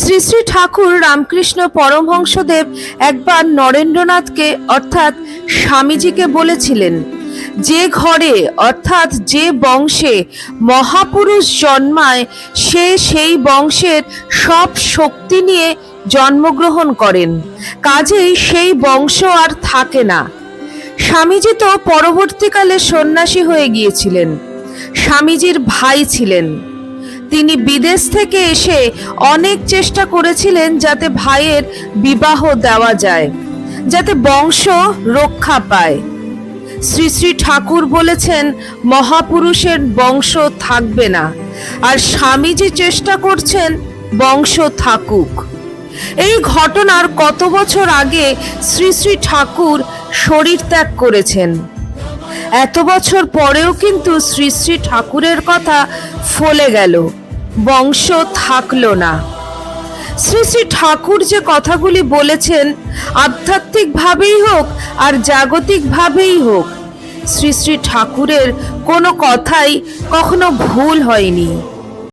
শ্রী শ্রী ঠাকুর রামকৃষ্ণ পরমহংসদেব একবার নরেন্দ্রনাথকে, অর্থাৎ স্বামীজিকে বলেছিলেন, যে ঘরে, অর্থাৎ যে বংশে মহাপুরুষ জন্মায়, সে সেই বংশের সব শক্তি নিয়ে জন্মগ্রহণ করেন। কাজেই সেই বংশ আর থাকে না। স্বামীজি তো পরবর্তীকালে সন্ন্যাসী হয়ে গিয়েছিলেন। স্বামীজির ভাই ছিলেন। তিনি বিদেশ থেকে এসে অনেক চেষ্টা করেছিলেন যাতে ভাইয়ের বিবাহ দেওয়া যায়, যাতে বংশ রক্ষা পায়। শ্রী শ্রী ঠাকুর বলেছেন, মহাপুরুষের বংশ থাকবে না, আর স্বামীজি চেষ্টা করছেন বংশ থাকুক। এই ঘটনার কত বছর আগে শ্রী শ্রী ঠাকুর শরীর ত্যাগ করেছেন। এত বছর পরেও কিন্তু শ্রী শ্রী ঠাকুরের কথা ফলে গেল। বংশ থাকল না। শ্রী শ্রী ঠাকুর যে কথাগুলি বলেছেন, আধ্যাত্মিকভাবেই হোক আর জাগতিকভাবেই হোক, শ্রী শ্রী ঠাকুরের কোনো কথাই কখনো ভুল হয়নি।